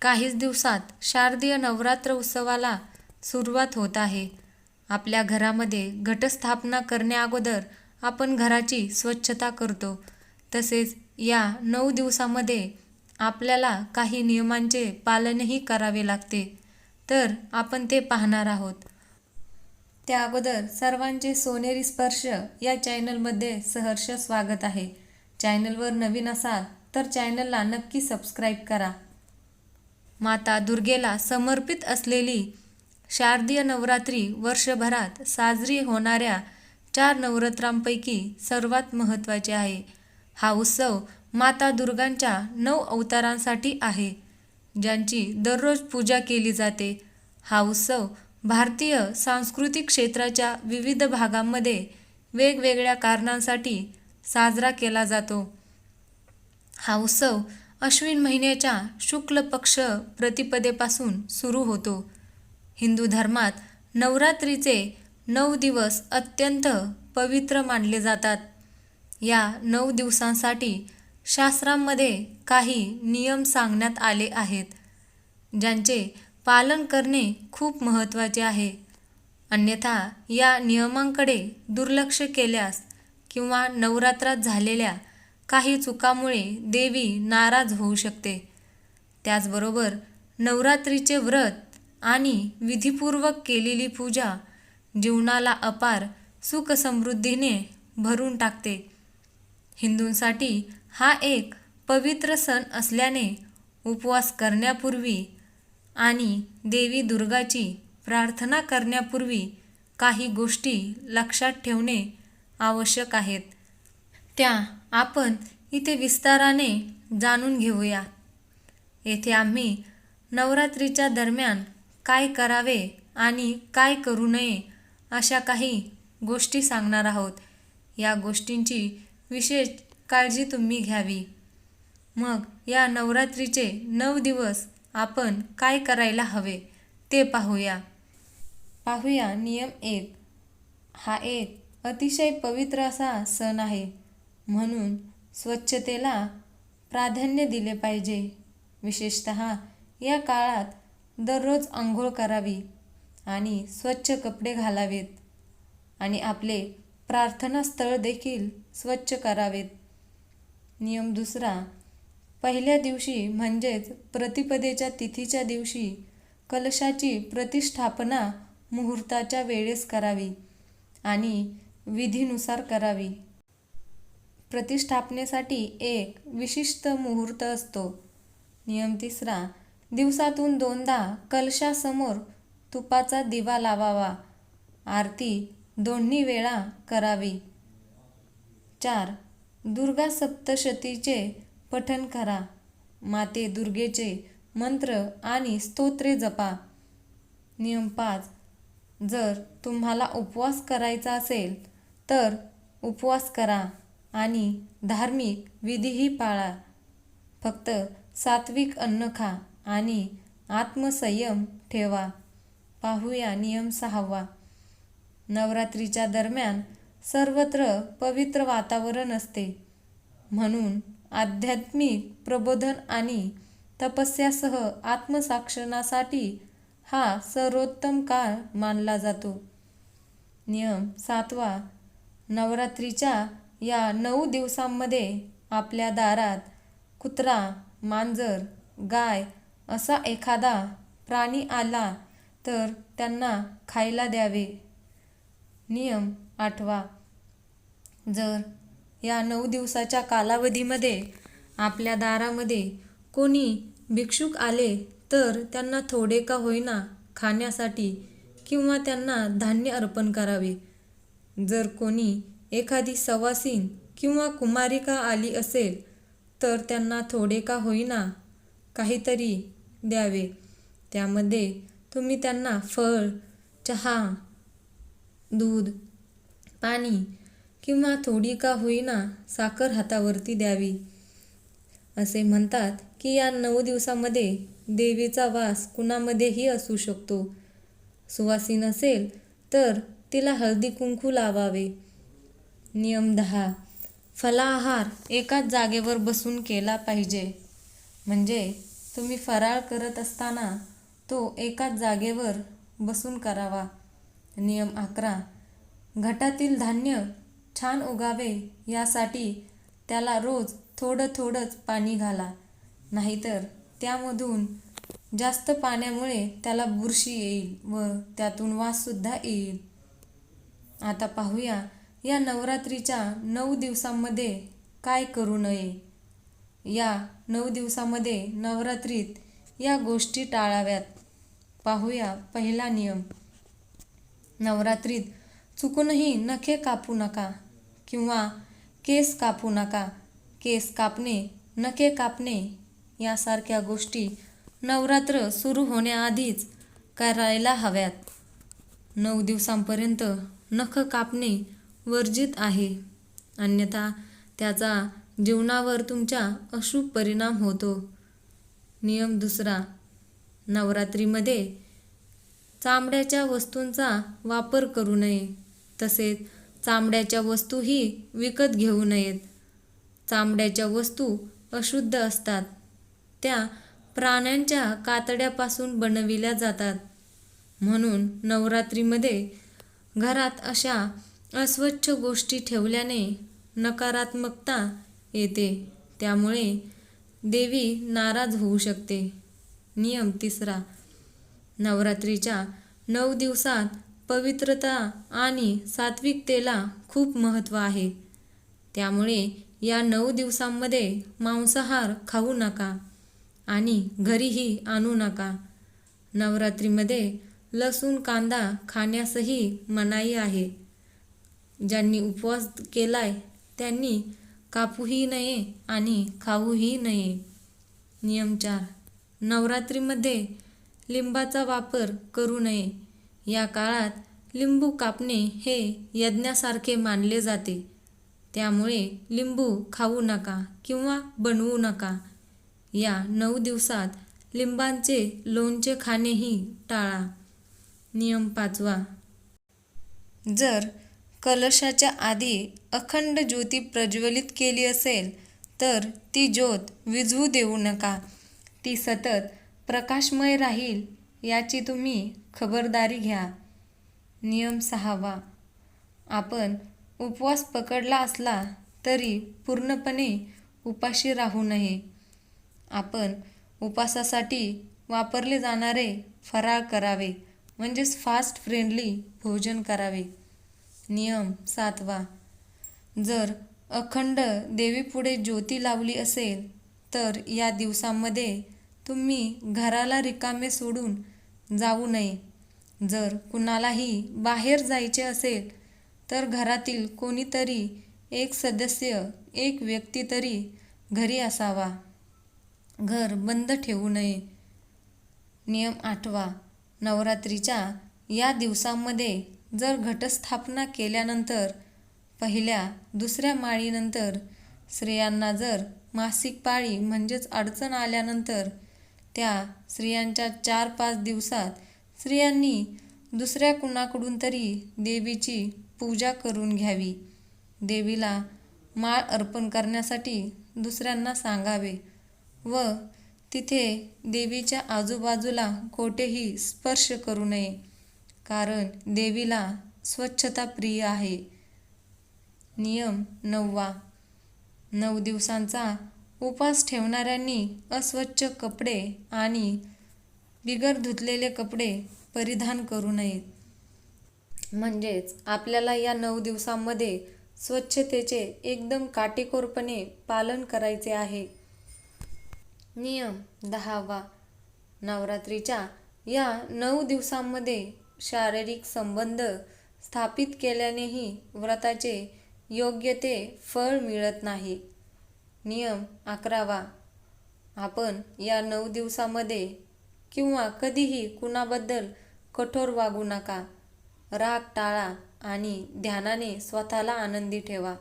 काहीच दिवसात शारदीय नवरात्र उत्सवाला सुरुवात होत आहे. आपल्या घरामध्ये घटस्थापना करण्याअगोदर आपण घराची स्वच्छता करतो. तसेच या नऊ दिवसामध्ये आपल्याला काही नियमांचे पालनही करावे लागते. तर आपण ते पाहणार आहोत. त्या अगोदर सर्वांचे सोनेरी स्पर्श या चॅनलमध्ये सहर्ष स्वागत आहे. चॅनलवर नवीन असाल तर चॅनलला नक्की सबस्क्राईब करा. माता दुर्गेला समर्पित असलेली शारदीय नवरात्री वर्षभरात साजरी होणाऱ्या चार नवरात्रांपैकी सर्वात महत्त्वाचे आहे. हा उत्सव माता दुर्गांच्या नऊ अवतारांसाठी आहे ज्यांची दररोज पूजा केली जाते. हा उत्सव भारतीय सांस्कृतिक क्षेत्राच्या विविध भागांमध्ये वेगवेगळ्या कारणांसाठी साजरा केला जातो. हा उत्सव अश्विन महिन्याच्या शुक्ल पक्ष प्रतिपदेपासून सुरू होतो. हिंदू धर्मात नवरात्रीचे नऊ दिवस अत्यंत पवित्र मानले जातात. या नऊ दिवसांसाठी शास्त्रांमध्ये काही नियम सांगण्यात आले आहेत ज्यांचे पालन करणे खूप महत्त्वाचे आहे. अन्यथा या नियमांकडे दुर्लक्ष केल्यास किंवा नवरात्रात झालेल्या काही चुकामुळे देवी नाराज होऊ शकते. त्याचबरोबर नवरात्रीचे व्रत आणि विधीपूर्वक केलेली पूजा जीवनाला अपार सुखसमृद्धीने भरून टाकते. हिंदूंसाठी हा एक पवित्र सण असल्याने उपवास करण्यापूर्वी आणि देवी दुर्गाची प्रार्थना करण्यापूर्वी काही गोष्टी लक्षात ठेवणे आवश्यक आहेत. त्या आपण इथे विस्ताराने जाणून घेऊया. येथे आम्ही नवरात्रीच्या दरम्यान काय करावे आणि काय करू नये अशा काही गोष्टी सांगणार आहोत. या गोष्टींची विशेष काळजी तुम्ही घ्यावी. मग या नवरात्रीचे नऊ दिवस आपण काय करायला हवे ते पाहूया. पाहूया नियम एक. हा एक अतिशय पवित्र असा सण आहे. म्हणून स्वच्छतेला प्राधान्य दिले पाहिजे. विशेषत या काळात दररोज आंघोळ करावी आणि स्वच्छ कपडे घालावेत आणि आपले प्रार्थनास्थळ देखील स्वच्छ करावेत. नियम दुसरा पहिल्या दिवशी म्हणजेच प्रतिपदेच्या तिथीच्या दिवशी कलशाची प्रतिष्ठापना मुहूर्ताच्या वेळेस करावी आणि विधीनुसार करावी. प्रतिष्ठापनेसाठी एक विशिष्ट मुहूर्त असतो. नियम तिसरा दिवसातून दोनदा कलशासमोर तुपाचा दिवा लावावा. आरती दोन्ही वेळा करावी. चार दुर्गा सप्तशतीचे पठण करा. माते दुर्गेचे मंत्र आणि स्तोत्रे जपा. नियम पाच जर तुम्हाला उपवास करायचा असेल तर उपवास करा. आणि धार्मिक विधीही पाळा. फक्त सात्विक अन्न खा आणि आत्मसंयम ठेवा. पाहूया नियम सहावा. नवरात्रीच्या दरम्यान सर्वत्र पवित्र वातावरण असते. म्हणून आध्यात्मिक प्रबोधन आणि तपस्यासह आत्मसाक्षणासाठी हा सर्वोत्तम काळ मानला जातो. नियम सातवा. नवरात्रीच्या या नऊ दिवसांमध्ये आपल्या दारात कुत्रा मांजर गाय असा एखादा प्राणी आला तर त्यांना खायला द्यावे. नियम आठवा. जर या नऊ दिवसाच्या कालावधीमध्ये आपल्या दारामध्ये कोणी भिक्षुक आले तर त्यांना थोडे का होईना खाण्यासाठी किंवा त्यांना धान्य अर्पण करावे. जर कोणी एखादी सवासीन किंवा कुमारिका आली असेल तर त्यांना थोडे का होईना काहीतरी द्यावे. त्यामध्ये तुम्ही त्यांना फळ चहा दूध पाणी किंवा थोडी का होईना साखर हातावरती द्यावी. असे म्हणतात की या नऊ दिवसामध्ये देवीचा वास कुणामध्येही असू शकतो. सुवासीन असेल तर तिला हळदी कुंकू लावावे. नियम दहा. फलाहार एकाच जागेवर बसून केला पाहिजे. म्हणजे तुम्ही फराळ करत असताना तो एकाच जागेवर बसून करावा. नियम अकरा. घटातील धान्य छान उगावे यासाठी त्याला रोज थोडं थोडंच पाणी घाला. नाहीतर त्यामधून जास्त पाण्यामुळे त्याला बुरशी येईल व त्यातून वाससुद्धा येईल. आता पाहूया या नवरात्रीच्या नऊ दिवसांमध्ये काय करू नये? या नऊ दिवसामध्ये नवरात्रीत या गोष्टी टाळाव्यात. पाहूया पहिला नियम. नवरात्रीत चुकूनही नखे कापू नका किंवा केस कापू नका. केस कापणे नखे कापणे यासारख्या गोष्टी नवरात्र सुरू होण्याआधीच करायला हव्यात. नऊ दिवसांपर्यंत नख कापणे वर्जित आहे. अन्यथा त्याचा जीवनावर तुमच्या अशुभ परिणाम होतो. नियम दुसरा. नवरात्रीमध्ये चामड्याच्या वस्तूंचा वापर करू नये. तसेच चामड्याच्या वस्तूही विकत घेऊ नयेत. चामड्याच्या वस्तू अशुद्ध असतात. त्या प्राण्यांच्या कातड्यापासून बनविल्या जातात. म्हणून नवरात्रीमध्ये घरात अशा अस्वच्छ गोष्टी ठेवल्याने नकारात्मकता येते. त्यामुळे देवी नाराज होऊ शकते. नियम तिसरा. नवरात्रीच्या नऊ दिवसात पवित्रता आणि सात्विकतेला खूप महत्त्व आहे. त्यामुळे या नऊ दिवसांमध्ये मांसाहार खाऊ नका आणि घरीही आणू नका. नवरात्रीमध्ये लसूण कांदा खाण्यासही मनाई आहे. ज्यांनी उपवास केलाय त्यांनी कापूही नये आणि खाऊही नये. नियम चार. नवरात्रीमध्ये लिंबाचा वापर करू नये. या काळात लिंबू कापणे हे यज्ञासारखे मानले जाते. त्यामुळे लिंबू खाऊ नका किंवा बनवू नका. या नऊ दिवसात लिंबांचे लोणचे खाणेही टाळा. नियम पाचवा. जर कलशाच्या आधी अखंड ज्योती प्रज्वलित केली असेल तर ती ज्योत विझवू देऊ नका. ती सतत प्रकाशमय राहील याची तुम्ही खबरदारी घ्या. नियम सहावा. आपण उपवास पकडला असला तरी पूर्णपणे उपाशी राहू नये. आपण उपासासाठी वापरले जाणारे फराळ करावे म्हणजेच फास्ट फ्रेंडली भोजन करावे. नियम सातवा. जर अखंड देवीपुढे ज्योती लावली असेल तर या दिवसांमध्ये तुम्ही घराला रिकामे सोडून जाऊ नये. जर कुणालाही बाहेर जायचे असेल तर घरातील कोणीतरी एक सदस्य एक व्यक्ती तरी घरी असावा. घर बंद ठेवू नये. नियम आठवा. नवरात्रीच्या या दिवसांमध्ये जर घटस्थापना केल्यानंतर पहिल्या दुसऱ्या माळीनंतर स्त्रियांना जर मासिक पाळी म्हणजेच अडचण आल्यानंतर त्या स्त्रियांच्या चार पाच दिवसात स्त्रियांनी दुसऱ्या कुणाकडून तरी देवीची पूजा करून घ्यावी. देवीला माळ अर्पण करण्यासाठी दुसऱ्यांना सांगावे व तिथे देवीच्या आजूबाजूला कोठेही स्पर्श करू नये. कारण देवीला स्वच्छता प्रिय आहे. नियम नववा. नऊ दिवसांचा उपास ठेवणाऱ्यांनी अस्वच्छ कपडे आणि बिगर धुतलेले कपडे परिधान करू नयेत. म्हणजेच आपल्याला या नऊ दिवसांमध्ये स्वच्छतेचे एकदम काटेकोरपणे पालन करायचे आहे. नियम दहावा. नवरात्रीच्या या नऊ दिवसांमध्ये शारीरिक संबंध स्थापित केल्यानेही व्रताचे योग्य ते फळ मिळत नाही. नियम अकरावा. आपण या नऊ दिवसामध्ये किंवा कधीही कुणाबद्दल कठोर वागू नका. राग टाळा आणि ध्यानाने स्वतःला आनंदी ठेवा.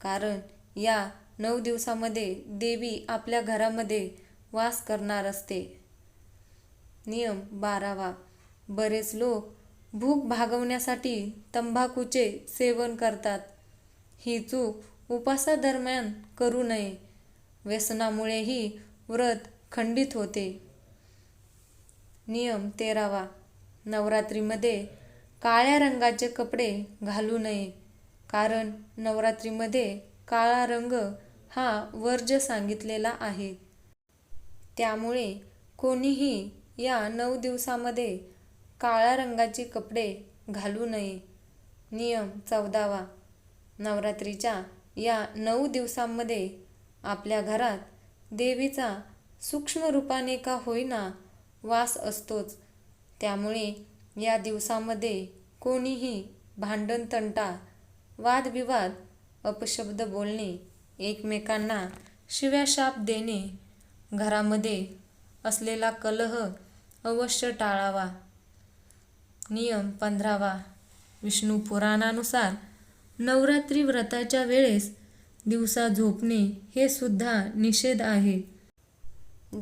कारण या नऊ दिवसामध्ये देवी आपल्या घरामध्ये वास करणार असते. नियम बारावा. बरेच लोक भूक भागवण्यासाठी तंबाखूचे सेवन करतात. ही चूक उपासादरम्यान करू नये. व्यसनामुळेही व्रत खंडित होते. नियम तेरावा. नवरात्रीमध्ये काळ्या रंगाचे कपडे घालू नये. कारण नवरात्रीमध्ये काळा रंग हा वर्ज्य सांगितलेला आहे. त्यामुळे कोणीही या नऊ दिवसामध्ये काळ्या रंगाचे कपडे घालू नये. नियम चौदावा. नवरात्रीच्या या नऊ दिवसांमध्ये आपल्या घरात देवीचा सूक्ष्म रूपाने का होईना वास असतोच. त्यामुळे या दिवसामध्ये कोणीही भांडण तंटा वादविवाद अपशब्द बोलणे एकमेकांना शिव्याशाप देणे घरामध्ये असलेला कलह अवश्य टाळावा. नियम पंधरावा. विष्णू पुराणानुसार नवरात्री व्रताच्या वेळेस दिवसा झोपणे हे सुद्धा निषेध आहे.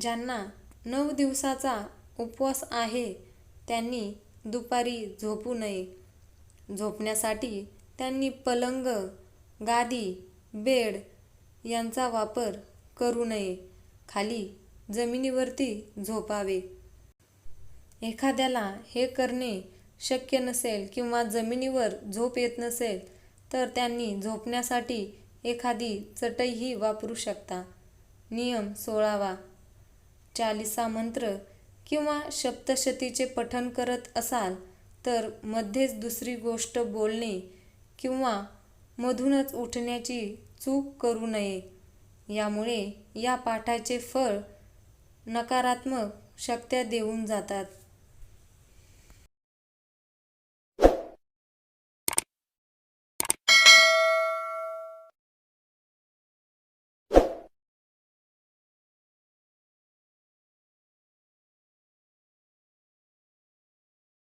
ज्यांना नऊ दिवसाचा उपवास आहे त्यांनी दुपारी झोपू नये. झोपण्यासाठी त्यांनी पलंग गादी बेड यांचा वापर करू नये. खाली जमिनीवरती झोपावे. एखाद्याला हे करणे शक्य नसेल किंवा जमिनीवर झोप येत नसेल तर त्यांनी झोपण्यासाठी एखादी चटईही वापरू शकता. नियम सोळावा. चालिसा मंत्र किंवा सप्तशतीचे पठण करत असाल तर मध्येच दुसरी गोष्ट बोलणे किंवा मधूनच उठण्याची चूक करू नये. यामुळे या पाठाचे फळ नकारात्मक शक्त्या देऊन जातात.